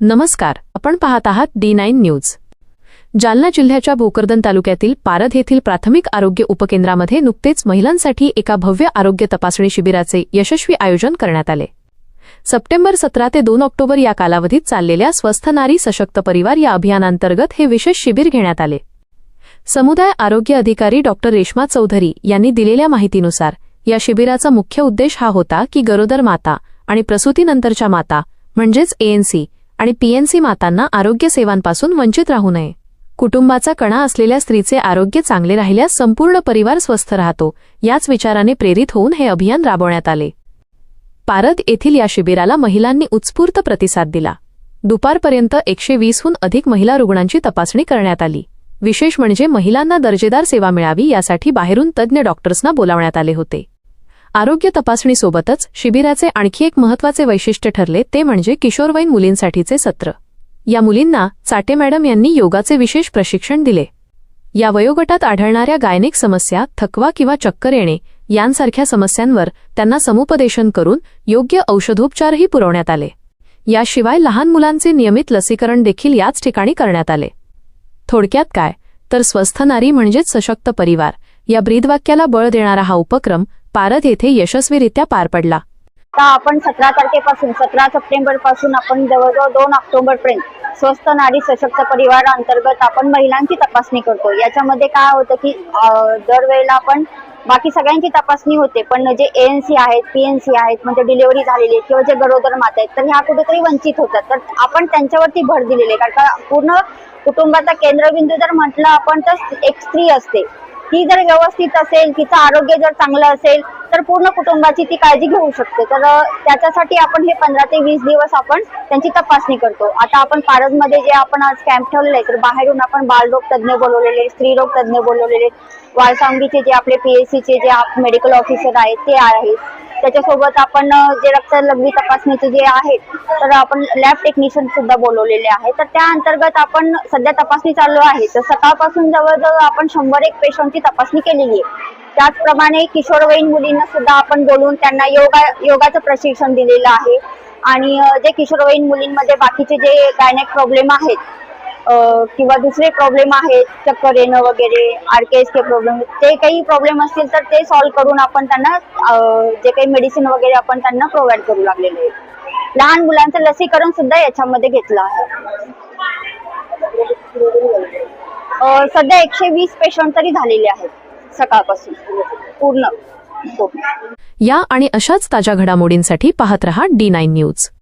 नमस्कार आपण पाहत आहात डी नाईन न्यूज. जालना जिल्ह्याच्या भोकरदन तालुक्यातील पारद येथील प्राथमिक आरोग्य उपकेंद्रामध्ये नुकतेच महिलांसाठी एका भव्य आरोग्य तपासणी शिबिराचे यशस्वी आयोजन करण्यात आले. सप्टेंबर सतरा ते दोन ऑक्टोबर या कालावधीत चाललेल्या स्वस्थ नारी सशक्त परिवार या अभियानांतर्गत हे विशेष शिबिर घेण्यात आले. समुदाय आरोग्य अधिकारी डॉक्टर रेश्मा चौधरी यांनी दिलेल्या माहितीनुसार या शिबिराचा मुख्य उद्देश हा होता की गरोदर माता आणि प्रसूतीनंतरच्या माता म्हणजेच एएनसी आणि पीएनसी मातांना आरोग्य सेवांपासून वंचित राहू नये. कुटुंबाचा कणा असलेल्या स्त्रीचे आरोग्य चांगले राहिल्यास संपूर्ण परिवार स्वस्थ राहतो याच विचाराने प्रेरित होऊन हे अभियान राबवण्यात आले. पारद येथील या शिबिराला महिलांनी उत्स्फूर्त प्रतिसाद दिला. दुपारपर्यंत एकशे वीसहून अधिक महिला रुग्णांची तपासणी करण्यात आली. विशेष म्हणजे महिलांना दर्जेदार सेवा मिळावी यासाठी बाहेरून तज्ज्ञ डॉक्टर्सना बोलावण्यात आले होते. आरोग्य तपासणीसोबतच शिबिराचे आणखी एक महत्त्वाचे वैशिष्ट्य ठरले ते म्हणजे किशोरवयीन मुलींसाठीचे सत्र. या मुलींना चाटे मॅडम यांनी योगाचे विशेष प्रशिक्षण दिले. या वयोगटात आढळणाऱ्या गायनिक समस्या थकवा किंवा चक्कर येणे यांसारख्या समस्यांवर त्यांना समुपदेशन करून योग्य औषधोपचारही पुरवण्यात आले. याशिवाय लहान मुलांचे नियमित लसीकरण देखील याच ठिकाणी करण्यात आले. थोडक्यात काय? तर स्वस्थ नारी म्हणजेच सशक्त परिवार. या ब्रीदवाक्याला बळ देणारा हा उपक्रम पारद येथे यशस्वीरित्या पार पडला. आता आपण सतरा तारखेपासून सतरा सप्टेंबरपासून आपण जवळजवळ दोन ऑक्टोबर पर्यंत स्वस्त नारी सशक्त परिवार अंतर्गत आपण महिलांची तपासणी करतो. याच्यामध्ये काय होतं की दरवेळेला आपण बाकी सगळ्यांची तपासणी होते पण जे एएनसी आहेत पीएनसी आहेत म्हणजे डिलिव्हरी झालेली आहे किंवा जे गरोदर माता आहेत तर ह्या कुठेतरी वंचित होतात. तर आपण त्यांच्यावरती भर दिलेली आहे. कारण का पूर्ण कुटुंबाचा केंद्रबिंदू जर म्हटलं आपण तर एक स्त्री असते. ती जर व्यवस्थित असेल तिचं आरोग्य जर चांगलं असेल तर पूर्ण कुटुंबाची ती काळजी घेऊ शकते. तर त्याच्यासाठी आपण हे पंधरा ते वीस दिवस आपण त्यांची तपासणी करतो. आता आपण पारदमध्ये जे आपण आज कॅम्प ठेवलेले आहे तर बाहेरून आपण बालरोग तज्ज्ञ बोलवलेले स्त्रीरोग तज्ज्ञ बोलवलेले वाळसांगीचे जे आपले पीएससीचे जे मेडिकल ऑफिसर आहेत ते आहेत. त्याच्यासोबत आपण जे रक्त लघवी तपासणीचे जे आहेत तर आपण लॅब टेक्निशियन सुद्धा बोलवलेले आहे तर त्या अंतर्गत आपण सध्या तपासणी चालू आहे. तर सकाळपासून जवळजवळ आपण शंभर एक पेशंटची तपासणी केलेली आहे. त्याचप्रमाणे किशोरवयीन मुलींना सुद्धा आपण बोलून त्यांना योगा योगाचं प्रशिक्षण दिलेलं आहे. आणि जे किशोरवयीन मुलींमध्ये बाकीचे जे गायनेक प्रॉब्लेम आहेत किंवा दुसरे प्रॉब्लेम आहेत चक्कर येणं वगैरे आरकेएस के प्रॉब्लेम ते काही प्रॉब्लेम असतील तर ते सॉल्व्ह करून आपण त्यांना जे काही मेडिसिन वगैरे आपण त्यांना प्रोव्हाइड करू लागलेले आहे लहान मुलांचं लसीकरण सुद्धा याच्यामध्ये घेतलं आहे. सध्या एकशे वीस पेशंट तरी झालेले आहेत सकाळपासून. पूर्ण. पूर्ण या आणि अशाच ताज्या घडामोडींसाठी पाहत रहा डी नाईन न्यूज